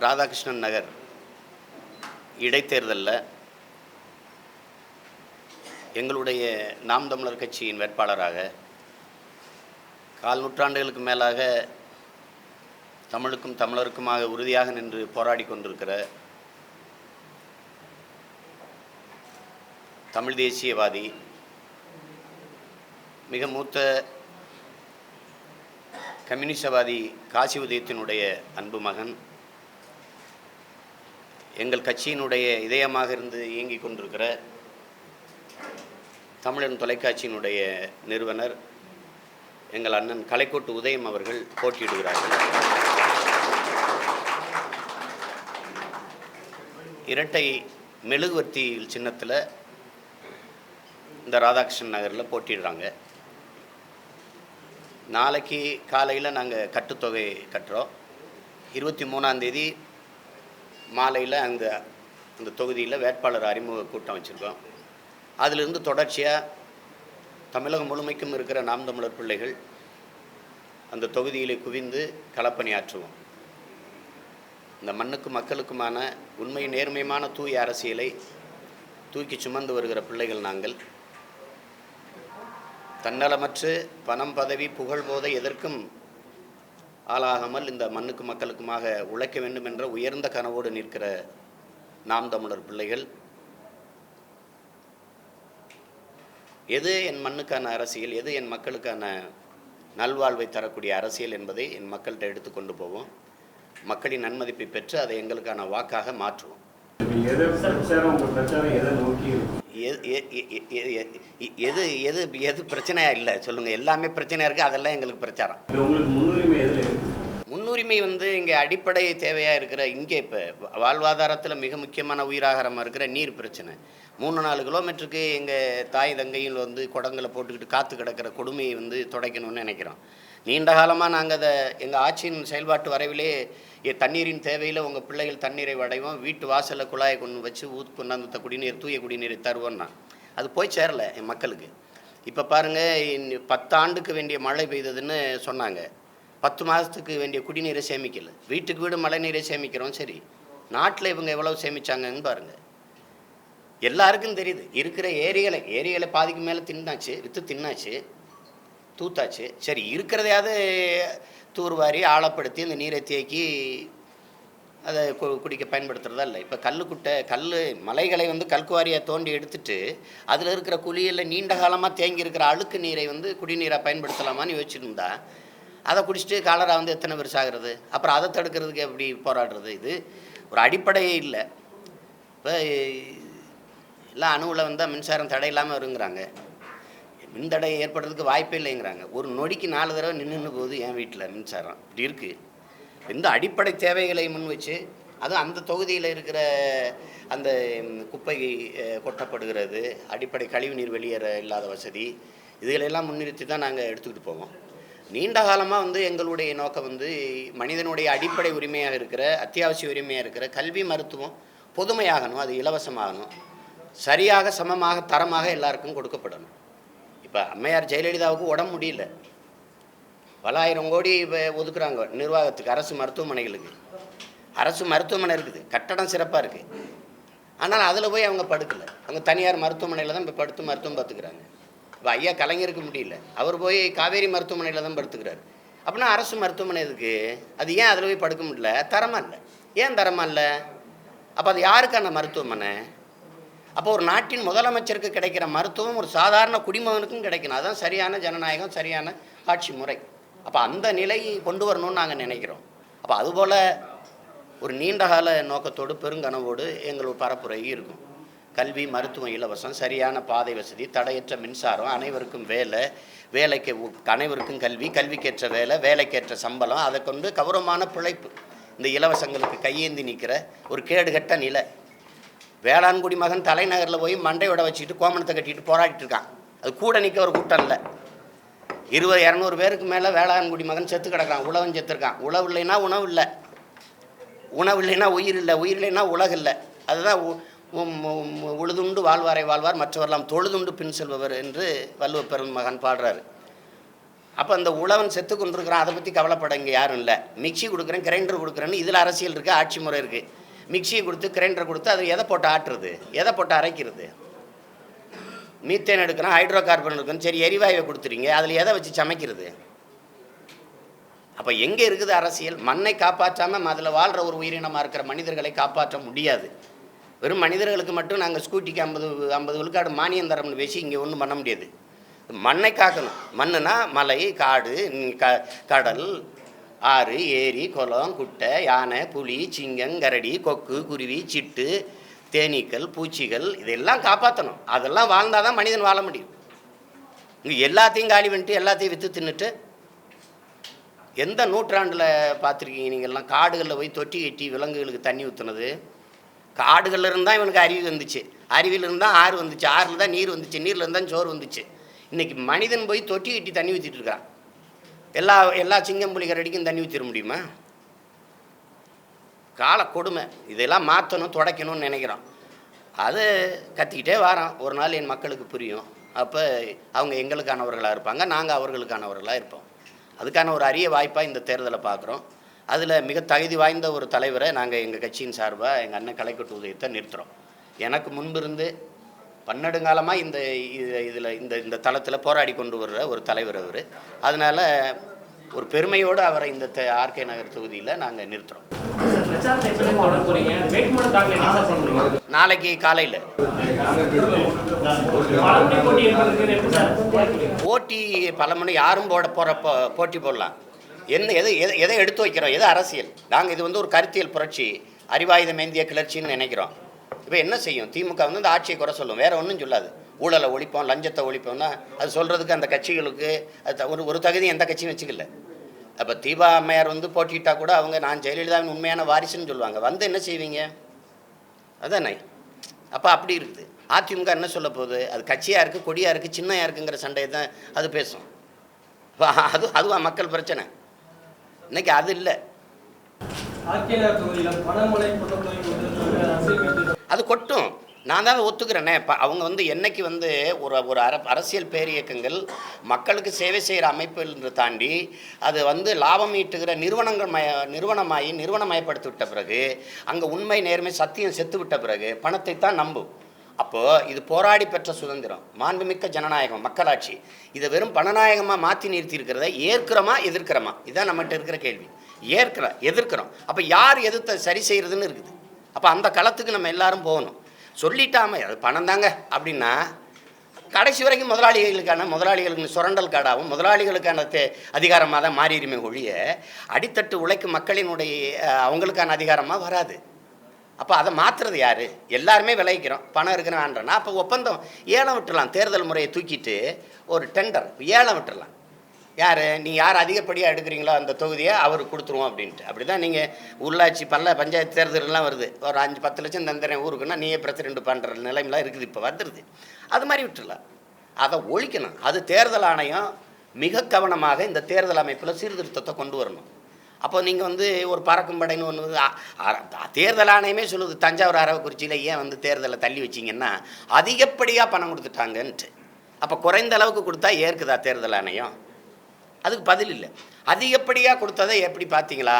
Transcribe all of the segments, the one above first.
ராதாகிருஷ்ணன் நகர் இடைத்தேர்தலில். எங்களுடைய நாம் தமிழர் கட்சியின் வேட்பாளராக கால் நூற்றாண்டுகளுக்கு மேலாக தமிழுக்கும் தமிழருக்குமாக உறுதியாக நின்று போராடி கொண்டிருக்கிற தமிழ் தேசியவாதி மிக மூத்த கம்யூனிசவாதி காசி உதயத்தினுடைய அன்பு மகன் எங்கள் கட்சியினுடைய இதயமாக இருந்து இயங்கிக் கொண்டிருக்கிற தமிழன் தொலைக்காட்சியினுடைய நிறுவனர் எங்கள் அண்ணன் கலைக்கோட்டு உதயம் அவர்கள் போட்டியிடுகிறார்கள். இரட்டை மெழுகுவர்த்தி சின்னத்தில் இந்த ராதாகிருஷ்ணன் நகரில் போட்டிடுறாங்க நாளைக்கு காலையில் நாங்கள் கட்டுத்தொகை கட்டுறோம். இருபத்தி மூணாந்தேதி மாலையில் அந்த அந்த தொகுதியில் வேட்பாளர் அறிமுக கூட்டம் வச்சுருக்கோம். அதிலிருந்து தொடர்ச்சியாக தமிழகம் முழுமைக்கும் இருக்கிற நாம் தமிழர் பிள்ளைகள் அந்த தொகுதியிலே குவிந்து களப்பணியாற்றுவோம். இந்த மண்ணுக்கு மக்களுக்குமான உண்மை நேர்மையான தூய அரசியலை தூக்கி சுமந்து வருகிற பிள்ளைகள் நாங்கள். தன்னலமற்று பணம் பதவி புகழ் போதை எதற்கும் ஆளாகாமல் இந்த மண்ணுக்கு மக்களுக்குமாக உழைக்க வேண்டும் என்ற உயர்ந்த கனவோடு நிற்கிற நாம் தமிழர் பிள்ளைகள் எது என் மண்ணுக்கான அரசியல் எது என் மக்களுக்கான நல்வாழ்வை தரக்கூடிய அரசியல் என்பதை என் மக்கள்கிட்ட எடுத்துக்கொண்டு போவோம். மக்களின் நன்மதிப்பை பெற்று அதை எங்களுக்கான வாக்காக மாற்றுவோம். எதை எதை எது பிரச்சனையா இல்லை? சொல்லுங்கள் எல்லாமே பிரச்சனையாக இருக்குது அதெல்லாம் எங்களுக்கு பிரச்சாரம். இது வந்து இங்கே அடிப்படை தேவையாக இருக்கிற இங்கே இப்போ வாழ்வாதாரத்தில் மிக முக்கியமான உயிராகாரமாக இருக்கிற நீர் பிரச்சனை. மூணு நாலு கிலோமீட்டருக்கு எங்கள் தாய் தங்கையில் வந்து குடங்களை போட்டுக்கிட்டு காற்று கிடக்கிற கொடுமையை வந்து துடைக்கணும்னு நினைக்கிறோம். நீண்ட காலமாக நாங்கள் அதை எங்கள் ஆட்சியின் செயல்பாட்டு வரைவிலே தண்ணீரின் தேவையில் உங்கள் பிள்ளைகள் தண்ணீரை வடைவோம் வீட்டு வாசலில் குழாயை கொண்டு வச்சு ஊத் கொண்டாந்து த- குடிநீர் தூய குடிநீரை தருவோம்னா அது போய் சேரலை என் மக்களுக்கு. இப்போ பாருங்கள் பத்தாண்டுக்கு வேண்டிய மழை பெய்ததுன்னு சொன்னாங்க. பத்து மாதத்துக்கு வேண்டிய குடிநீரை சேமிக்கல. வீட்டுக்கு வீடு மழை நீரை சேமிக்கிறோம் சரி. நாட்டில் இவங்க எவ்வளோ சேமிச்சாங்கன்னு பாருங்கள் எல்லாருக்கும் தெரியுது. இருக்கிற ஏரிகளை ஏரிகளை பாதிக்கு மேலே தின்னாச்சு விற்று தின்னாச்சு தூத்தாச்சு. சரி இருக்கிறதையாவது தூர்வாரி ஆழப்படுத்தி அந்த நீரை தேக்கி அதை கு- குடிக்க பயன்படுத்துகிறதா இல்லை. இப்போ கல்லுக்குட்டை கல் மலைகளை வந்து கல்குவாரியை தோண்டி எடுத்துட்டு அதில் இருக்கிற குழியில் நீண்ட காலமாக தேங்கி இருக்கிற அழுக்கு நீரை வந்து குடிநீராக பயன்படுத்தலாமான்னு யோசிச்சிருந்தா அதை குடிச்சிட்டு காலரா வந்து எத்தனை பேர் சாகிறது? அப்புறம் அதை தடுக்கிறதுக்கு எப்படி போராடுறது இது? ஒரு அடிப்படையே இல்லை. இப்போ எல்லாம் அணுவில் வந்தால் மின்சாரம் தடை இல்லாமல் வருங்கிறாங்க. மின்தடை ஏற்படுறதுக்கு வாய்ப்பே இல்லைங்கிறாங்க. ஒரு நொடிக்கு நாலு தடவை நின்று போகுது என் வீட்டில் மின்சாரம். இப்படி இருக்குது இந்த அடிப்படை தேவைகளை முன் வச்சு அதுவும் அந்த தொகுதியில் இருக்கிற அந்த குப்பை கொட்டப்படுகிறது அடிப்படை கழிவுநீர் வெளியேற இல்லாத வசதி இதுகளெல்லாம் முன்னிறுத்தி தான் நாங்கள் எடுத்துக்கிட்டு போவோம். நீண்ட காலமாக வந்து எங்களுடைய நோக்கம் வந்து மனிதனுடைய அடிப்படை உரிமையாக இருக்கிற அத்தியாவசிய உரிமையாக இருக்கிற கல்வி மருத்துவம் பொதுமையாகணும் அது இலவசமாகணும். சரியாக சமமாக தரமாக எல்லாருக்கும் கொடுக்கப்படணும். இப்போ அம்மையார் ஜெயலலிதாவுக்கு உடம்பு முடியல. பலாயிரம் கோடி இப்போ ஒதுக்குறாங்க நிர்வாகத்துக்கு அரசு மருத்துவமனைகளுக்கு. அரசு மருத்துவமனை இருக்குது கட்டடம் சிறப்பாக இருக்குது ஆனால் அதில் போய் அவங்க படுக்கலை. அவங்க தனியார் மருத்துவமனையில் தான் இப்போ படுத்து மருத்துவம் பார்த்துக்கிறாங்க. இப்போ ஐயா கலைஞருக்கு முடியல. அவர் போய் காவேரி மருத்துவமனையில் தான் படுத்துக்கிறாரு. அப்படின்னா அரசு மருத்துவமனை இதுக்கு அது ஏன் அதில் போய் படுக்க முடியல? தரமாக இல்லை. ஏன் தரமாக இல்லை? அப்போ அது யாருக்கான மருத்துவமனை? அப்போ ஒரு நாட்டின் முதலமைச்சருக்கு கிடைக்கிற மருத்துவம் ஒரு சாதாரண குடிமகனுக்கும் கிடைக்கணும். அதுதான் சரியான ஜனநாயகம் சரியான ஆட்சி முறை. அப்போ அந்த நிலையை கொண்டு வரணும்னு நாங்கள் நினைக்கிறோம். அப்போ அதுபோல் ஒரு நீண்டகால நோக்கத்தோடு பெருங்கனவோடு எங்களோட பரப்புரை இருக்கும். கல்வி மருத்துவம் இலவசம் சரியான பாதை வசதி தடையற்ற மின்சாரம் அனைவருக்கும் வேலை வேலைக்கு அனைவருக்கும் கல்வி கல்விக்கேற்ற வேலை வேலைக்கேற்ற சம்பளம் அதை கொண்டு கௌரவமான பிழைப்பு. இந்த இலவசங்களுக்கு கையேந்தி நிற்கிற ஒரு கேடுகட்ட நிலை. வேளாண்குடி மகன் தலைநகரில் போய் மண்டையோட வச்சுக்கிட்டு கோமணத்தை கட்டிட்டு போராடிட்டு இருக்கான். அது கூட நிற்க ஒரு கூட்டம் இல்லை. இருபது இரநூறு பேருக்கு மேலே வேளாண்குடி மகன் செத்து கிடக்கான் உழவன் செத்துருக்கான் உழவு இல்லைன்னா உணவு இல்லை. உணவு இல்லைன்னா உயிர் இல்லை. உயிர் இல்லைன்னா உலகு இல்லை. அதுதான் உ- உழுதுண்டு வாழ்வாரை வாழ்வார் மற்றவரெல்லாம் தொழுதுண்டு பின் செல்பவர் என்று வள்ளுவ மகன் பாடுறாரு. அப்போ அந்த உழவன் செத்து கொண்டிருக்கிறான் அதை பற்றி கவலைப்பட இங்கே யாரும் இல்லை. மிக்ஸி கொடுக்குறேன் கிரைண்டர் கொடுக்குறேன்னு இதில் அரசியல் இருக்குது ஆட்சி முறை இருக்குது மிக்ஸியை கொடுத்து கிரைண்டர் கொடுத்து அது எதை போட்டு ஆட்டுறது? எதை போட்டு அரைக்கிறது? மீத்தேன் எடுக்கணும் ஹைட்ரோ கார்பன் எடுக்கணும் சரி எரிவாயுவை கொடுத்துறீங்க அதில் எதை வச்சு சமைக்கிறது? அப்போ எங்கே இருக்குது அரசியல்? மண்ணை காப்பாற்றாமல் அதில் வாழ்கிற ஒரு உயிரினமாக இருக்கிற மனிதர்களை காப்பாற்ற முடியாது. வெறும் மனிதர்களுக்கு மட்டும் நாங்கள் ஸ்கூட்டிக்கு ஐம்பது ஐம்பது விழுக்காடு மானியம் தரோம்னு பேசி இங்கே ஒன்றும் பண்ண முடியாது. மண்ணை காக்கணும். மண்ணுனா மலை காடு க கடல் ஆறு ஏரி குளம் குட்டை யானை புலி சிங்கம் கரடி கொக்கு குருவி சிட்டு தேனீக்கள் பூச்சிகள் இதெல்லாம் காப்பாற்றணும் அதெல்லாம் வாழ்ந்தால் தான் மனிதன் வாழ முடியும். இங்கே எல்லாத்தையும் காலி பண்ணிட்டு எல்லாத்தையும் விற்று தின்னுட்டு எந்த நூற்றாண்டில் பார்த்துருக்கீங்க நீங்கள்லாம்? காடுகளில் போய் தொட்டி கட்டி விலங்குகளுக்கு தண்ணி ஊற்றுனது காடுகளில் இருந்தால் இவனுக்கு அறிவு வந்துச்சு. அறிவில் இருந்தால் ஆறு வந்துச்சு. ஆறில் தான் நீர் வந்துச்சு. நீரில் இருந்தால் சோறு வந்துச்சு. இன்றைக்கி மனிதன் போய் தொட்டி கட்டி தண்ணி ஊற்றிட்டு இருக்கான் எல்லா எல்லா சிங்கம் புலிகரடிக்கும் தண்ணி ஊற்றிட முடியுமா? கால கொடுமை. இதெல்லாம் மாற்றணும் துடைக்கணும்னு நினைக்கிறோம் அது கத்திக்கிட்டே வரோம் ஒரு நாள் என் மக்களுக்கு புரியும். அப்போ அவங்க எங்களுக்கானவர்களாக இருப்பாங்க. நாங்கள் அவர்களுக்கானவர்களாக இருப்போம். அதுக்கான ஒரு அரிய வாய்ப்பாக இந்த தேர்தலை பார்க்குறோம் அதில் மிக தகுதி வாய்ந்த ஒரு தலைவரை நாங்கள் எங்கள் கட்சியின் சார்பாக எங்கள் அண்ணன் கலைக்கட்டு உதயத்தை நிறுத்துகிறோம் எனக்கு முன்பிருந்து பன்னெடுங்காலமாக இந்த இதில் இந்த இந்த தளத்தில் போராடி கொண்டு வர்ற ஒரு தலைவர் அவர். அதனால் ஒரு பெருமையோடு அவரை இந்த ஆர்கே நகர் தொகுதியில் நாங்கள் நிறுத்துகிறோம் நாளைக்கு காலையில். போட்டி பல மணி யாரும் போட போகிற போட்டி போடலாம். என்ன எது எதை எதை எடுத்து வைக்கிறோம்? எது அரசியல்? நாங்கள் இது வந்து ஒரு கருத்தியல் புரட்சி அறிவாயுதம் மேந்திய கிளர்ச்சின்னு நினைக்கிறோம். இப்போ என்ன செய்யும்? திமுக வந்து இந்த ஆட்சியை குறை சொல்லும். வேற ஒன்றும் சொல்லாது. ஊழலை ஒழிப்போம் லஞ்சத்தை ஒழிப்போம்னா அது சொல்கிறதுக்கு அந்த கட்சிகளுக்கு அது த- ஒரு ஒரு தகுதி எந்த கட்சியும் வச்சுக்கல. அப்போ தீபா அம்மையார் வந்து போட்டிட்டா கூட அவங்க நான் ஜெயலலிதாவின் உண்மையான வாரிசுன்னு சொல்லுவாங்க. வந்து என்ன செய்வீங்க? அதானே? அப்போ அப்படி இருக்குது. அதிமுக என்ன சொல்ல போகுது? அது கட்சியாக இருக்குது கொடியாக இருக்குது சின்னையாக இருக்குங்கிற சண்டையை தான் அது பேசும். அது அதுவா மக்கள் பிரச்சனை? இன்னைக்கு அது இல்லை. அது கொட்டும். நான் தான் அதை ஒத்துக்கிறேனே. இப்போ அவங்க வந்து என்னைக்கு வந்து ஒரு ஒரு அர அரசியல் பேரியக்கங்கள் மக்களுக்கு சேவை செய்கிற அமைப்புன்ற தாண்டி அது வந்து லாபம் ஈட்டுகிற நிறுவனங்கள் மய நிறுவனமாகி நிறுவனமயப்படுத்தி விட்ட பிறகு அங்கே உண்மை நேர்மை சத்தியம் செத்து விட்ட பிறகு பணத்தை தான் நம்பும். அப்போது இது போராடி பெற்ற சுதந்திரம் மாண்புமிக்க ஜனநாயகம் மக்களாட்சி. இதை வெறும் பணநாயகமாக மாற்றி நிறுத்தி இருக்கிறத ஏற்கிறோமா எதிர்க்கிறோமா? இதுதான் நம்மகிட்ட இருக்கிற கேள்வி. ஏற்கிறோம் எதிர்க்கிறோம். அப்போ யார் எதிர்த்த சரி செய்கிறதுன்னு இருக்குது. அப்போ அந்த களத்துக்கு நம்ம எல்லாரும் போகணும். சொல்லிட்டாம அது பணம் தாங்க. அப்படின்னா கடைசி வரைக்கும் முதலாளிகளுக்கான முதலாளிகளுக்கு சுரண்டல் காடாகவும் முதலாளிகளுக்கான தே அதிகாரமாக தான் மாறிடுமே ஒழிய அடித்தட்டு உழைக்கும் மக்களினுடைய அவங்களுக்கான அதிகாரமாக வராது. அப்போ அதை மாற்றுறது யார்? எல்லாருமே விளைவிக்கிறோம். பணம் இருக்கிறான்றனா அப்போ ஒப்பந்தம் ஏலம் விட்டுடலாம் தேர்தல் முறையை தூக்கிட்டு ஒரு டெண்டர் ஏலம் விட்டுடலாம் யார்? நீ யார் அதிகப்படியாக எடுக்கிறீங்களோ அந்த தொகுதியை அவருக்கு கொடுத்துருவோம் அப்படின்ட்டு. அப்படி தான் நீங்கள் உள்ளாட்சி பல்ல பஞ்சாயத்து தேர்தலெலாம் வருது. ஒரு அஞ்சு பத்து லட்சம் தந்துறேன் ஊருக்குன்னா நீயே பிரசிடென்ட் பண்ணுற நிலைமைலாம் இருக்குது. இப்போ வந்துடுது அது மாதிரி விட்டுடலாம் அதை ஒழிக்கணும். அது தேர்தல் ஆணையம் மிக கவனமாக இந்த தேர்தல் அமைப்பில் சீர்திருத்தத்தை கொண்டு வரணும். அப்போ நீங்கள் வந்து ஒரு பறக்கும் படைன்னு ஒன்று வந்து தேர்தல் ஆணையமே சொல்லுது தஞ்சாவூர் அரவக்குறிச்சியில் ஏன் வந்து தேர்தலை தள்ளி வச்சிங்கன்னா அதிகப்படியாக பணம் கொடுத்துட்டாங்கன்ட்டு. அப்போ குறைந்த அளவுக்கு கொடுத்தா ஏற்குதா தேர்தல் ஆணையம்? அதுக்கு பதில் இல்லை. அதிகப்படியாக கொடுத்ததை எப்படி பார்த்தீங்களா?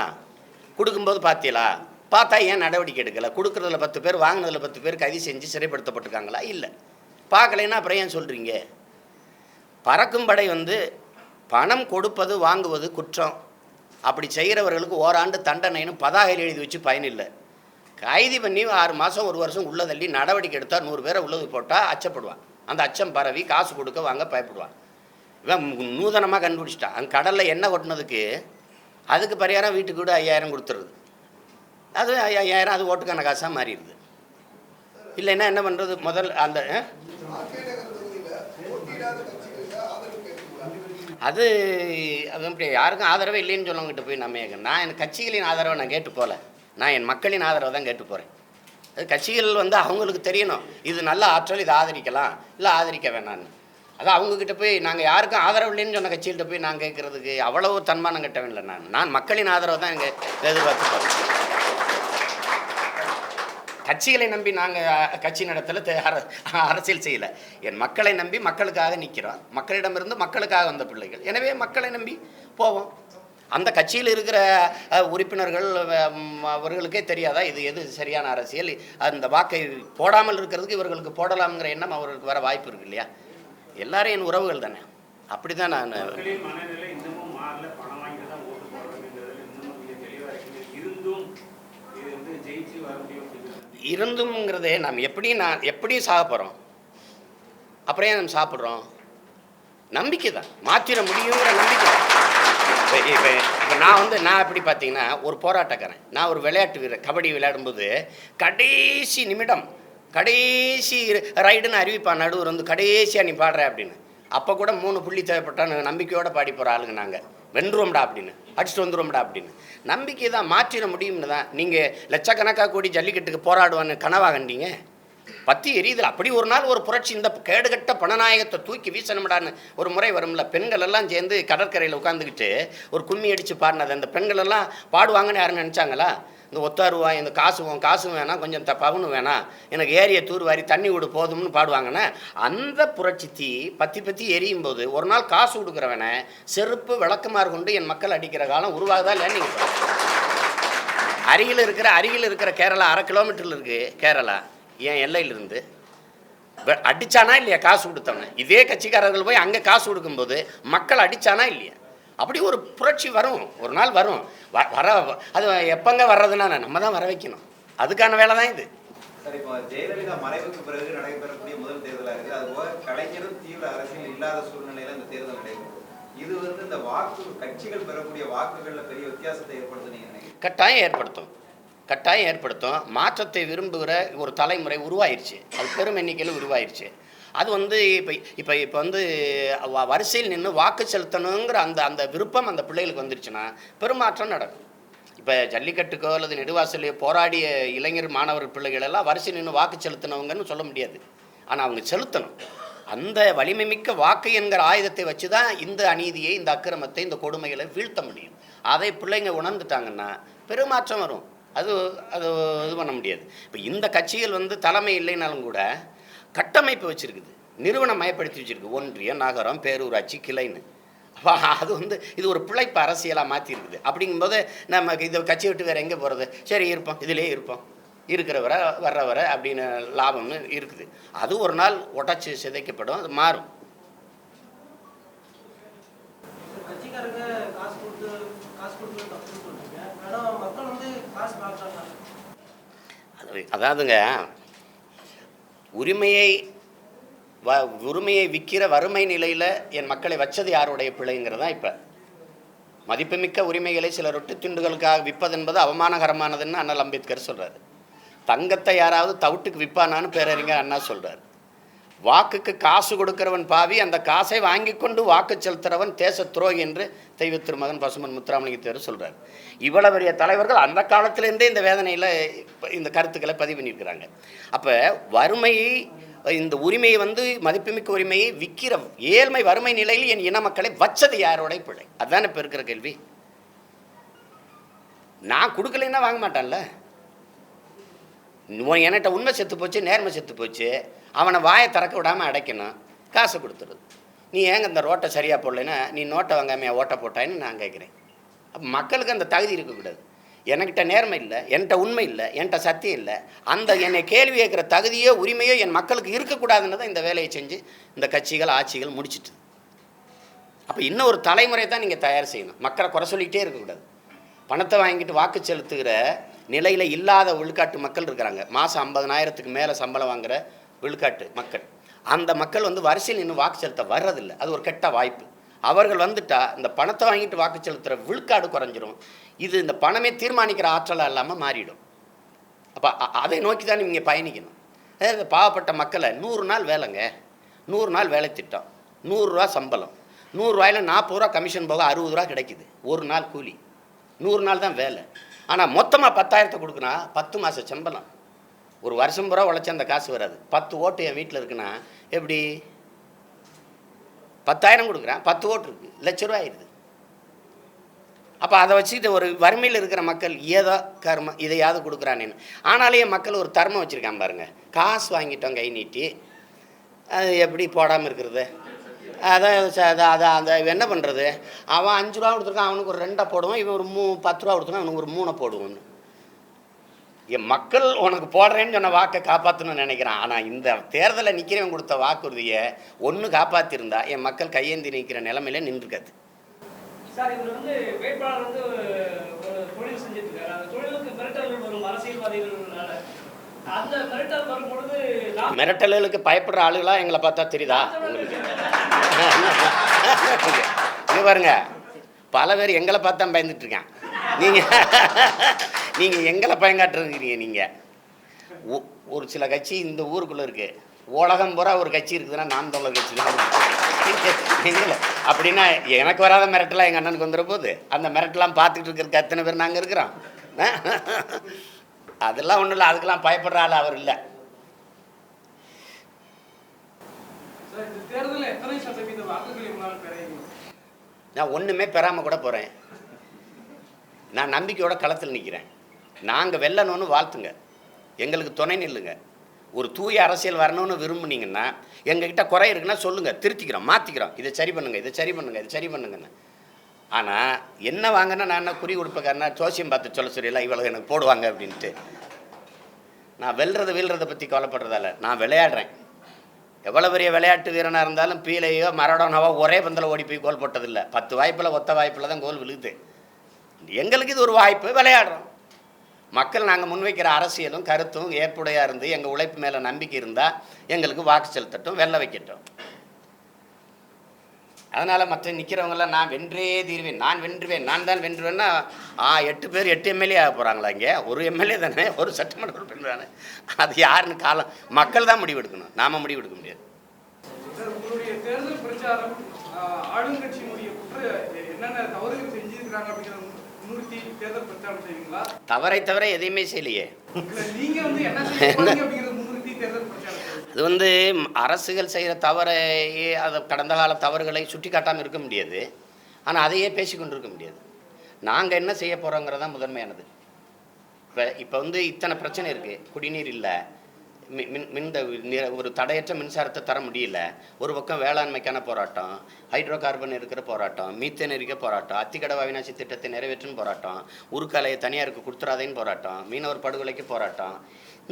கொடுக்கும்போது பார்த்தீங்களா? பார்த்தா ஏன் நடவடிக்கை எடுக்கலை? கொடுக்குறதுல பத்து பேர் வாங்கினதில் பத்து பேர் கைது செஞ்சு சிறைப்படுத்தப்பட்டிருக்காங்களா? இல்லை. பார்க்கலைன்னா அப்புறம் ஏன் சொல்கிறீங்க பறக்கும் படை வந்து பணம் கொடுப்பது வாங்குவது குற்றம். அப்படி செய்கிறவர்களுக்கு ஓராண்டு தண்டனைன்னு பதாகையில் எழுதி வச்சு பயனில்லை கைதி பண்ணி ஆறு மாதம் ஒரு வருஷம் உள்ள தள்ளி நடவடிக்கை எடுத்தால் நூறு பேரை உள்ளது போட்டால் அச்சப்படுவான். அந்த அச்சம் பரவி காசு கொடுக்க வாங்க பயப்படுவான். இவன் நூதனமாக கண்டுபிடிச்சிட்டான். அங்கே கடலில் எண்ணெய் கொட்டினதுக்கு அதுக்கு பரிகாரம் வீட்டுக்கு கூட ஐயாயிரம் கொடுத்துருது அது ஐயாயிரம் அது ஓட்டுக்கான காசாக மாறிடுது. இல்லைன்னா என்ன பண்ணுறது முதல் அந்த ஆ? அது அது அப்படி யாருக்கும் ஆதரவே இல்லைன்னு சொல்லவங்கிட்ட போய் நம்ம நான் என் கட்சிகளின் ஆதரவை நான் கேட்டு போகல. நான் என் மக்களின் ஆதரவை தான் கேட்டு போகிறேன் அது கட்சிகள் வந்து அவங்களுக்கு தெரியணும். இது நல்ல ஆற்றல் இதை ஆதரிக்கலாம். இல்லை ஆதரிக்க வேணான்னு அது அவங்கக்கிட்ட போய் நாங்கள் யாருக்கும் ஆதரவு இல்லைன்னு சொன்ன கட்சிகள்கிட்ட போய் நான் கேட்குறதுக்கு அவ்வளவு தன்மானம் கட்டவே இல்லை நான். நான் மக்களின் ஆதரவை தான் எங்கள் எதிர்பார்த்து போகிறேன் கட்சிகளை நம்பி நாங்கள் கட்சி நடத்தல அர- அரசியல் செய்யலை. என் மக்களை நம்பி மக்களுக்காக நிற்கிறோம் மக்களிடமிருந்து மக்களுக்காக வந்த பிள்ளைகள். எனவே மக்களை நம்பி போவோம். அந்த கட்சியில் இருக்கிற உறுப்பினர்கள் அவர்களுக்கே தெரியாதா? இது எது சரியான அரசியல்? அந்த வாக்கை போடாமல் இருக்கிறதுக்கு இவர்களுக்கு போடலாம்ங்கிற எண்ணம் அவர்களுக்கு வர வாய்ப்பு இருக்கு இல்லையா? எல்லாரும் என் உறவுகள் தானே. அப்படி தான் நான் மக்களின் மனநிலை இன்னமும் மாறல பணம் வாங்கிட்டு தான் ஓட்டு போடுறதுங்கிறதுல இன்னமும் கொஞ்சம் தெளிவாக இருக்குது இருந்தும் இது வந்து ஜெயிச்சு வர முடியும் அப்படிங்கிறது இருந்தும்ங்கிறதே நாம் எப்படி நான் எப்படி சாக போகிறோம் அப்புறம் ஏன் நம்ம சாப்பிட்றோம்? நம்பிக்கை தான். மாற்றிட முடியுங்கிற நம்பிக்கை தான். இப்போ இப்போ இப்போ நான் வந்து நான் எப்படி பார்த்தீங்கன்னா ஒரு போராட்டக்காரன். நான் ஒரு விளையாட்டு வீரர். கபடி விளையாடும்போது கடைசி நிமிடம் கடைசி ரைடுன்னு அறிவிப்பான் நடுவர் வந்து கடைசியாக நீ பாடுற அப்படின்னு. அப்போ கூட மூணு புள்ளி தேவைப்பட்டான்னு நம்பிக்கையோடு பாடி போகிற ஆளுங்க நாங்கள் வென்றுவோம்டா அப்படின்னு. அடிச்சுட்டு வந்துடுவோம்டா அப்படின்னு. நம்பிக்கை தான் மாற்றிட முடியும்னு தான் நீங்கள் லட்சக்கணக்காக கூடி ஜல்லிக்கட்டுக்கு போராடுவான்னு கனவாக கண்டீங்க? பத்தி எரியுதுல. அப்படி ஒரு நாள் ஒரு புரட்சி இந்த கேடுகட்ட பணநாயகத்தை தூக்கி வீசணும்டான்னு ஒரு முறை வரும்ல. பெண்கள் எல்லாம் சேர்ந்து கடற்கரையில் உட்காந்துக்கிட்டு ஒரு கும்மி அடித்து பாடினது. அந்த பெண்கள் எல்லாம் பாடுவாங்கன்னு யாரும் நினச்சாங்களா? இந்த ஒத்தாருவா இந்த காசு காசும் வேணாம் கொஞ்சம் த பவுனு வேணாம் எனக்கு ஏரிய தூர்வாரி தண்ணி விடு போதும்னு பாடுவாங்கன்னா அந்த புரட்சி தீ பத்தி பத்தி எரியும் போது ஒரு நாள் காசு கொடுக்குறவனை செருப்பு விளக்கமாக கொண்டு என் மக்கள் அடிக்கிற காலம் உருவாகுதா இல்லைன்னு நீங்கள் அருகில் இருக்கிற அருகில் இருக்கிற கேரளா அரை கிலோமீட்டரில் இருக்குது கேரளா. என் எல்லையிலிருந்து அடிச்சானா இல்லையா காசு கொடுத்தவன? இதே கட்சிக்காரர்கள் போய் அங்கே காசு கொடுக்கும்போது மக்கள் அடிச்சானா இல்லையா? அப்படி ஒரு புரட்சி வரும். ஒரு நாள் வரும். வர அது எப்பங்க வர்றதுன்னா நம்ம தான் வர வைக்கணும். அதுக்கான வேலை தான் இது. சார் இப்போ ஜெயலலிதா மறைவுக்கு பிறகு நடைபெறக்கூடிய முதல் தேர்தலாக இருக்குது. அதுபோக கலைஞரும் தீவிர அரசியல் இல்லாத சூழ்நிலையில இந்த தேர்தல் நடைபெறும். இது வந்து இந்த வாக்கு கட்சிகள் பெறக்கூடிய வாக்குகள்ல பெரிய வித்தியாசத்தை ஏற்படுத்த நீங்க நினைக்கிறீங்க? கட்டாயம் ஏற்படுத்தும். கட்டாயம் ஏற்படுத்தும். மாற்றத்தை விரும்புகிற ஒரு தலைமுறை உருவாயிருச்சு. அது பெரும் எண்ணிக்கையில் உருவாயிருச்சு. அது வந்து இப்போ இப்போ இப்போ வந்து வரிசையில் நின்று வாக்கு செலுத்தணுங்கிற அந்த அந்த விருப்பம் அந்த பிள்ளைகளுக்கு வந்துருச்சுன்னா பெருமாற்றம் நடக்கும். இப்போ ஜல்லிக்கட்டுக்கோ அல்லது நெடுவாசலையோ போராடிய இளைஞர் மாணவர் பிள்ளைகள் எல்லாம் வரிசை நின்று வாக்கு செலுத்தினவங்கன்னு சொல்ல முடியாது. ஆனால் அவங்க செலுத்தணும். அந்த வலிமை மிக்க வாக்கு என்கிற ஆயுதத்தை வச்சு தான் இந்த அநீதியை இந்த அக்கிரமத்தை இந்த கொடுமைகளை வீழ்த்த முடியும். அதை பிள்ளைங்க உணர்ந்துட்டாங்கன்னா பெருமாற்றம் வரும். அது அது இது பண்ண முடியாது. இப்போ இந்த கட்சிகள் வந்து தலைமை இல்லைனாலும் கூட கட்டமைப்பு வச்சுருக்குது. நிறுவனம் மயப்படுத்தி வச்சுருக்கு. ஒன்றியம் நகரம் பேரூராட்சி கிளைன்னு. அப்போ அது வந்து இது ஒரு பிழைப்பு அரசியலாக மாற்றிருக்குது அப்படிங்கும்போது நம்ம இதை கட்சி விட்டு வேறு எங்கே போகிறது சரி இருப்போம். இதிலே இருப்போம். இருக்கிறவரை வர்றவரை அப்படின்னு லாபம்னு இருக்குது. அது ஒரு நாள் உடச்சி சிதைக்கப்படும். அது மாறும் கட்சிக்காரங்க காசு கொடுத்து காசு கொடுத்து தப்புன்னு சொல்றீங்க ஆனா மக்கள் வந்து காசு பார்க்குறாங்க அது அதாவதுங்க உரிமையை வ உரிமையை விற்கிற வறுமை நிலையில் என் மக்களை வச்சது யாருடைய பிள்ளைங்கிறது தான் இப்போ. மதிப்புமிக்க உரிமைகளை சில ரொட்டி துண்டுகளுக்காக விற்பது என்பது அவமானகரமானதுன்னு அண்ணல் அம்பேத்கர் சொல்கிறார் தங்கத்தை யாராவது தவிட்டுக்கு விற்பானான்னு பேரறிஞர் அண்ணா சொல்கிறார் வாக்குக்கு காசு கொடுக்கிறவன் பாவி அந்த காசை வாங்கி கொண்டு வாக்கு செலுத்துறவன் தேச துரோகி என்று தெய்வ திருமகன் பசுமன் முத்துராமலிங்க தேவர் சொல்கிறார் இவ்வளவு பெரிய தலைவர்கள் அந்த காலத்திலேருந்தே இந்த வேதனையில் இந்த கருத்துக்களை பதிவு பண்ணியிருக்கிறாங்க. அப்போ வறுமையை இந்த உரிமையை வந்து மதிப்புமிக்க உரிமையை விற்கிற ஏழ்மை வறுமை நிலையில் என் இன மக்களை வச்சது யாரோட பிழை? அதுதான் இப்போ இருக்கிற கேள்வி. நான் கொடுக்கலைன்னா வாங்க மாட்டான்ல. என்கிட்ட உண்மை செத்து போச்சு நேர்மை செத்து போச்சு அவனை வாயை திறக்க விடாமல் அடைக்கணும். காசு கொடுத்துருது நீ ஏங்க இந்த ரோட்டை சரியாக போடலைன்னா நீ நோட்டை வாங்காமையா ஓட்டை போட்டான்னு நான் கேட்குறேன். அப்போ மக்களுக்கு அந்த தகுதி இருக்கக்கூடாது. என்கிட்ட நேர்மை இல்லை என்கிட்ட உண்மை இல்லை என்கிட்ட சத்தியம் இல்லை. அந்த என்னை கேள்வி கேட்குற தகுதியோ உரிமையோ என் மக்களுக்கு இருக்கக்கூடாதுன்னு தான் இந்த வேலையை செஞ்சு இந்த கட்சிகள் ஆட்சிகள் முடிச்சிட்டு. அப்போ இன்னும் ஒரு தலைமுறை தான் நீங்கள் தயார் செய்யணும். மக்களை குறை சொல்லிக்கிட்டே இருக்கக்கூடாது. பணத்தை வாங்கிட்டு வாக்கு செலுத்துகிற நிலையில் இல்லாத உள்காட்டு மக்கள் இருக்கிறாங்க. மாதம் ஐம்பதனாயிரத்துக்கு மேலே சம்பளம் வாங்குகிற விழுக்காட்டு மக்கள். அந்த மக்கள் வந்து வரிசையில் இன்னும் வாக்கு செலுத்த வர்றதில்லை. அது ஒரு கெட்ட வாய்ப்பு. அவர்கள் வந்துட்டா இந்த பணத்தை வாங்கிட்டு வாக்கு செலுத்துகிற விழுக்காடு குறைஞ்சிரும். இது இந்த பணமே தீர்மானிக்கிற ஆற்றலாக இல்லாமல் மாறிடும். அப்போ அதை நோக்கி தான் நீங்கள் பயணிக்கணும். அதாவது இந்த பாவப்பட்ட மக்களை நூறு நாள் வேலைங்க. நூறு நாள் வேலை திட்டம். நூறுரூவா சம்பளம். நூறுரூவாயில் நாற்பது ரூபா கமிஷன் போக அறுபது ரூபா கிடைக்குது. ஒரு நாள் கூலி. நூறு நாள் தான் வேலை. ஆனால் மொத்தமாக பத்தாயிரத்தை கொடுக்குனா பத்து மாத சம்பளம். ஒரு வருஷம் பூரா உழைச்ச அந்த காசு வராது. பத்து ஓட்டு என் வீட்டில் இருக்குன்னா எப்படி? பத்தாயிரம் கொடுக்குறேன். பத்து ஓட்டு இருக்குது லட்ச ரூபா ஆயிடுது. அப்போ அதை வச்சுக்கிட்டு ஒரு வறுமையில் இருக்கிற மக்கள் ஏதோ கர்மம் இதையாவது கொடுக்குறானேன்னு. ஆனாலே மக்கள் ஒரு தர்மம் வச்சுருக்கான் பாருங்கள் காசு வாங்கிட்டோம் கை நீட்டி. அது எப்படி போடாமல் இருக்கிறது? அதான் அதை அதை அந்த என்ன பண்ணுறது அவன் அஞ்சு ரூபா கொடுத்துருக்கான் அவனுக்கு ஒரு ரெண்டை போடுவான் இவன் ஒரு மூ பத்து ரூபா கொடுத்துருக்கான் அவனுக்கு ஒரு மூணை போடுவான் என் மக்கள் உனக்கு போடுறேன்னு சொன்ன வாக்கை காப்பாற்றணும்னு நினைக்கிறான். ஆனால் இந்த தேர்தலில் நிற்கிறவன் கொடுத்த வாக்குறுதியை ஒன்று காப்பாற்றிருந்தா என் மக்கள் கையேந்தி நிற்கிற நிலமையில நின்றுக்காது சார் இவர் வந்து வேட்பாளர் வந்து ஒரு தொழில் செஞ்சுட்டு இருக்காரு அந்த தொழிலுக்கு மிரட்டல்கள் வரும் அரசியல்வாதிகள்னால. அந்த மிரட்டல் வரும்பொழுது நாம் மிரட்டல்களுக்கு பயப்படுற ஆளுகளா எங்களை பார்த்தா தெரியுதா? உங்களுக்கு. இங்க பாருங்க. பல பேர் எங்களை பார்த்தா பயந்துட்டு இருக்கான் நீங்க நீங்க எங்களை பயங்காட்டுறீங்க நீங்க. ஒ- ஒரு சில கட்சி இந்த ஊருக்குள்ள இருக்கு. உலகம் பூரா ஒரு கட்சி இருக்குதுன்னா நான் தமிழர் கட்சி தான். எங்களை அப்படின்னா எனக்கு வராத மிரட்டலாம் எங்கள் அண்ணனுக்கு வந்துட போகுது அந்த மிரட்டலாம் பார்த்துட்டு இருக்கிறதுக்கு எத்தனை பேர் நாங்கள் இருக்கிறோம். அதெல்லாம் ஒன்றும் இல்லை. அதுக்கெல்லாம் பயப்படுற ஆள் அவர் இல்லை. நான் ஒன்றுமே பெறாமல் கூட போகிறேன் நான் நம்பிக்கையோட களத்தில் நிற்கிறேன் நாங்கள் வெல்லணும்னு வாழ்த்துங்க. எங்களுக்கு துணை நில்லுங்க. ஒரு தூய அரசியல் வரணும்னு விரும்புனீங்கன்னா எங்ககிட்ட குறை இருக்குன்னா சொல்லுங்கள் திருத்திக்கிறோம் மாற்றிக்கிறோம் இதை சரி பண்ணுங்க இதை சரி பண்ணுங்க இதை சரி பண்ணுங்கன்னு. ஆனால் என்ன வாங்கினா நான் என்ன குறி கொடுப்பேன்னா ஜோசியம் பார்த்து சொல்ல சொல்லியெல்லாம் இவ்வளோ எனக்கு போடுவாங்க அப்படின்ட்டு. நான் வெல்றதை வீழ்றதை பற்றி கவலைப்படுறதால நான் விளையாடுறேன். எவ்வளோ பெரிய விளையாட்டு வீரனாக இருந்தாலும் பீலையோ மரடோனாவோ ஒரே பந்தில் ஓடி போய் கோல் போட்டதில்லை. பத்து வாய்ப்பில் ஒத்த வாய்ப்பில் தான் கோல் விழுகுது. எங்களுக்கு இது ஒரு வாய்ப்பு விளையாடுறோம். மக்கள் நாங்கள் முன்வைக்கிற அரசியலும் கருத்தும் ஏற்புடையாக இருந்து எங்கள் உழைப்பு மேலே நம்பிக்கை இருந்தால் எங்களுக்கு வாக்கு செலுத்தட்டும் வெல்ல வைக்கட்டும். அதனால் மற்ற நிற்கிறவங்களாம் நான் வென்றே தீர்வேன் நான் வென்றுவேன் நான் தான் வென்றுவேன்னா ஆ எட்டு பேர் எட்டு எம்எல்ஏ ஆக போகிறாங்களா இங்கே? ஒரு எம்எல்ஏ தானே ஒரு சட்டமன்ற உறுப்பினர் தானே. அது யாருன்னு காலம் மக்கள் தான் முடிவெடுக்கணும் நாம் முடிவெடுக்க முடியாது. தேர்தல் பிரச்சாரம் ஆளுங்கட்சியினுடைய குற்ற என்னென்ன தவறுகள் செஞ்சிருக்கிறாங்க அப்படிங்கிறத தவறை தவிர எதையுமே செய்யலையே? அது வந்து அரசுகள் செய்கிற தவறை அதை கடந்த கால தவறுகளை சுட்டி காட்டாமல் இருக்க முடியாது. ஆனால் அதையே பேசிக்கொண்டு இருக்க முடியாது. நாங்கள் என்ன செய்ய போகிறோங்கிறது தான் முதன்மையானது. இப்போ இப்போ வந்து இத்தனை பிரச்சனை இருக்குது குடிநீர் இல்லை. மின் மின் மின் ஒரு தடையற்ற மின்சாரத்தை தர முடியல. ஒரு பக்கம் வேளாண்மைக்கான போராட்டம் ஹைட்ரோ கார்பன் இருக்கிற போராட்டம் மீத்தேன் இருக்க போராட்டம் அத்திக்கடை அவினாசி திட்டத்தை நிறைவேற்றும் போராட்டம் உருக்காலையை தனியாருக்கு கொடுத்துறாதேன்னு போராட்டம் மீனவர் படுகொலைக்கு போராட்டம்.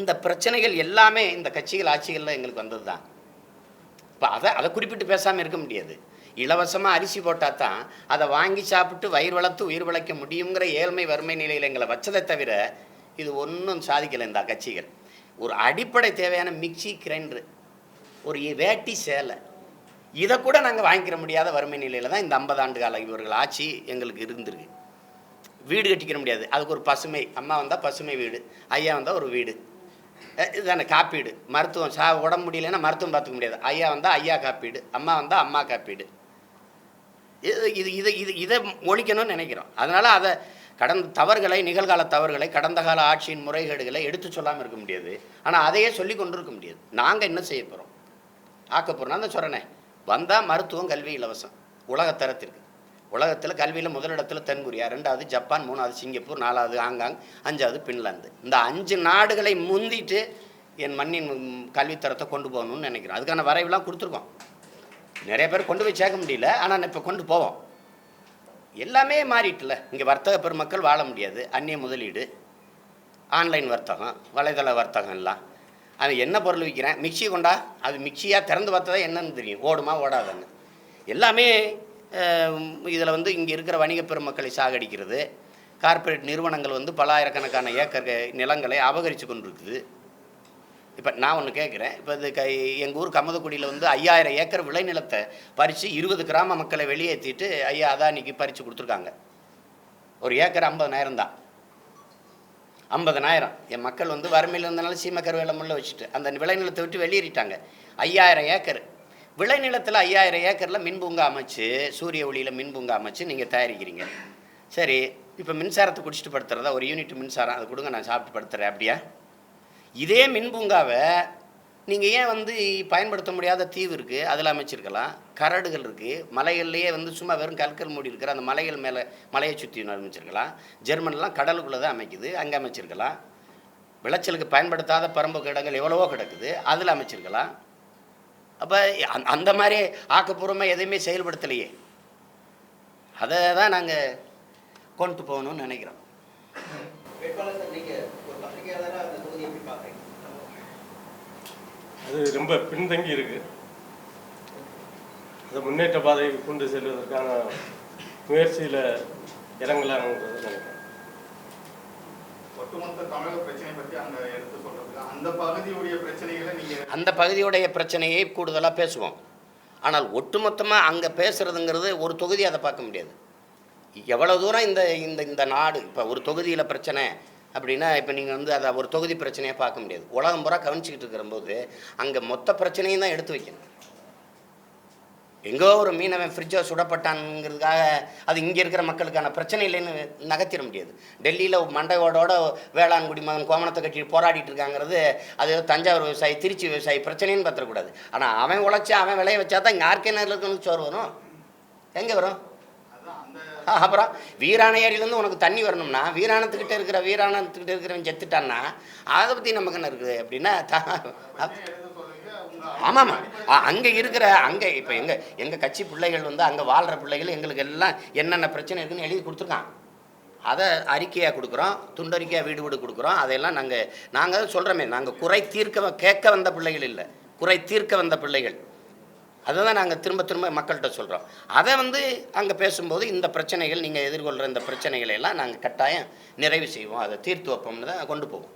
இந்த பிரச்சனைகள் எல்லாமே இந்த கட்சிகள் ஆட்சிகளில் எங்களுக்கு வந்தது தான் இப்போ அதை அதை குறிப்பிட்டு பேசாமல் இருக்க முடியாது. இலவசமாக அரிசி போட்டால் தான் அதை வாங்கி சாப்பிட்டு வயிறு வளர்த்து உயிர் வளைக்க முடியுங்கிற ஏழ்மை வறுமை நிலையில் எங்களை வச்சதை தவிர இது ஒன்றும் சாதிக்கலை இந்த கட்சிகள். ஒரு அடிப்படை தேவையான மிக்சி கிரைண்டரு ஒரு வேட்டி சேலை. இதை கூட நாங்கள் வாங்கிக்கிற முடியாத வறுமை நிலையில் தான் இந்த ஐம்பது ஆண்டு கால இவர்கள் ஆட்சி எங்களுக்கு இருந்திருக்கு. வீடு கட்டிக்கிற முடியாது. அதுக்கு ஒரு பசுமை. அம்மா வந்தால் பசுமை வீடு. ஐயா வந்தால் ஒரு வீடு. இதான இதுதானே காப்பீடு. மருத்துவம் சா உடம்பு முடியலன்னா மருத்துவம் பார்த்துக்க முடியாது. ஐயா வந்தால் ஐயா காப்பீடு. அம்மா வந்தால் அம்மா காப்பீடு. இது இது இது இது இதை ஒழிக்கணும்னு நினைக்கிறோம். அதனால் அதை கடந்த தவறுகளை நிகழ்கால தவறுகளை கடந்த கால ஆட்சியின் முறைகேடுகளை எடுத்து சொல்லாமல் இருக்க முடியாது. ஆனால் அதையே சொல்லி கொண்டு இருக்க முடியாது. நாங்கள் என்ன செய்ய போகிறோம் ஆக்க போகிறோம்னா தான் சொல்கிறேனே வந்தால் மருத்துவம் கல்வி இலவசம். உலகத்தரத்திற்கு உலகத்தில் கல்வியில் முதலிடத்தில் தென்கொரியா ரெண்டாவது ஜப்பான் மூணாவது சிங்கப்பூர் நாலாவது ஆங்காங் அஞ்சாவது பின்லாந்து. இந்த அஞ்சு நாடுகளை முந்திட்டு என் மண்ணின் கல்வித்தரத்தை கொண்டு போகணும்னு நினைக்கிறேன். அதுக்கான வரைவுலாம் கொடுத்துருக்கோம். நிறைய பேர் கொண்டு போய் சேர்க்க முடியல. ஆனால் இப்போ கொண்டு போவோம். எல்லாமே மாறிட்டுல. இங்கே வர்த்தக பெருமக்கள் வாழ முடியாது. அந்நிய முதலீடு ஆன்லைன் வர்த்தகம் வலைதள வர்த்தகம் எல்லாம். அவன் என்ன பொருள் விற்கிறேன் மிக்சி கொண்டா அது மிக்சியாக திறந்து பார்த்தா தான் என்னன்னு தெரியும். ஓடுமா ஓடாதுன்னு. எல்லாமே இதில் வந்து இங்கே இருக்கிற வணிக பெருமக்களை சாகடிக்கிறது. கார்ப்பரேட் நிறுவனங்கள் வந்து பல்லாயிரக்கணக்கான ஏக்கர் நிலங்களை அபகரித்து கொண்டிருக்குது. இப்போ நான் ஒன்று கேட்குறேன் இப்போ இது கை எங்கள் ஊர் கமதக்குடியில் வந்து ஐயாயிரம் ஏக்கர் விளைநிலத்தை பறித்து இருபது கிராம மக்களை வெளியேற்றிட்டு ஐயா அதானிக்கு பறித்து கொடுத்துருக்காங்க. ஒரு ஏக்கர் ஐம்பதனாயிரம் தான். ஐம்பதனாயிரம் என் மக்கள் வந்து வறுமையில் இருந்தனால சீமக்கருவேல முள்ள வச்சுட்டு அந்த விளைநிலத்தை விட்டு வெளியேறிட்டாங்க. ஐயாயிரம் ஏக்கர். விளைநிலத்தில் ஐயாயிரம் ஏக்கரில் மின்பூங்கா அமைச்சு சூரிய ஒளியில் மின்பூங்கா அமைச்சு நீங்கள் தயாரிக்கிறீங்க. சரி இப்போ மின்சாரத்தை குடிச்சிட்டு படுத்துறதா? ஒரு யூனிட் மின்சாரம் அதை கொடுங்க நான் சாப்பிட்டு படுத்துறேன் அப்படியா? இதே மின்பூங்காவை நீங்கள் ஏன் வந்து பயன்படுத்த முடியாத தீவு இருக்குது அதில் அமைச்சிருக்கலாம். கரடுகள் இருக்குது மலைகள்லேயே வந்து சும்மா வெறும் கற்கள் மூடி இருக்கிற அந்த மலைகள் மேலே மலையை சுற்றி அமைச்சிருக்கலாம். ஜெர்மன்லாம் கடலுக்குள்ளே தான் அமைக்குது. அங்கே அமைச்சிருக்கலாம். விளைச்சலுக்கு பயன்படுத்தாத பரம்பு இடங்கள் எவ்வளவோ கிடக்குது. அதில் அமைச்சிருக்கலாம். அப்போ அந் அந்த மாதிரி ஆக்கப்பூர்வமாக எதையுமே செயல்படுத்தலையே. அதை தான் நாங்கள் கொண்டு போகணும்னு நினைக்கிறோம். எப்படி பார்க்குறீங்க அது ரொம்ப பின்தங்கி இருக்கு. அதை முன்னேற்ற பாதைக்கு கொண்டு செல்வதற்கான முயற்சியில் இறங்கலாங்கிறத நினைக்கிறேன். ஒட்டுமொத்த தமிழக பிரச்சனை பத்தி அங்க எடுத்து சொல்றதுக்கு அந்த பகுதியுடைய பிரச்சனைகளை நீங்க அந்த பகுதியுடைய பிரச்சனையை கூடுதலாக பேசுவோம். ஆனால் ஒட்டுமொத்தமாக அங்கே பேசுகிறதுங்கிறது ஒரு தொகுதி அதை பார்க்க முடியாது. எவ்வளோ தூரம் இந்த இந்த இந்த நாடு இப்போ ஒரு தொகுதியில் பிரச்சனை அப்படின்னா இப்போ நீங்கள் வந்து அதை ஒரு தொகுதி பிரச்சனையாக பார்க்க முடியாது. உலகம் பூரா கவனிச்சிக்கிட்டு இருக்கிறபோது அங்கே மொத்த பிரச்சனையும் தான் எடுத்து வைக்கணும். எங்கோ ஒரு மீனவன் ஃப்ரிட்ஜை சுடப்பட்டான்ங்கிறதுக்காக அது இங்கே இருக்கிற மக்களுக்கான பிரச்சனை இல்லைன்னு நகர்த்திட முடியாது. டெல்லியில் மண்டையோடோட வேளாண் குடிமகன் கோமணத்தை கட்டி போராடிட்டு இருக்காங்கிறது அது தஞ்சாவூர் விவசாயி திருச்சி விவசாயி பிரச்சனைன்னு பார்த்துடக்கூடாது. ஆனால் அவன் உழைச்சி அவன் விளைய வச்சா தான் இங்கே ஆர்கே நகருக்கு சோறு வரும். எங்கே வரும்? அப்புறம் வீராணையாரிலேருந்து உனக்கு தண்ணி வரணும்னா வீராணத்துக்கிட்ட இருக்கிற வீராணத்துக்கிட்ட இருக்கிறவன் செத்துட்டான்னா அதை பற்றி நமக்கு என்ன இருக்குது அப்படின்னா ஆமாம். ஆமாம்மா அங்கே இருக்கிற அங்கே இப்போ எங்கள் எங்கள் கட்சி பிள்ளைகள் வந்து அங்கே வாழ்கிற பிள்ளைகள் எங்களுக்கு எல்லாம் என்னென்ன பிரச்சனை இருக்குன்னு எழுதி கொடுத்துருக்கான். அதை அறிக்கையாக கொடுக்குறோம் துண்டறிக்கையாக வீடு வீடு கொடுக்குறோம். அதையெல்லாம் நாங்கள் நாங்கள் சொல்கிறோமே நாங்கள் குறை தீர்க்க கேட்க வந்த பிள்ளைகள் இல்லை. குறை தீர்க்க வந்த பிள்ளைகள். அதை தான் நாங்கள் திரும்ப திரும்ப மக்கள்கிட்ட சொல்கிறோம் அதை வந்து அங்கே பேசும்போது இந்த பிரச்சனைகள் நீங்கள் எதிர்கொள்கிற இந்த பிரச்சனைகளை எல்லாம் நாங்கள் கட்டாயம் நிறைவு செய்வோம். அதை தீர்த்து வைப்போம்னு தான் கொண்டு போவோம்.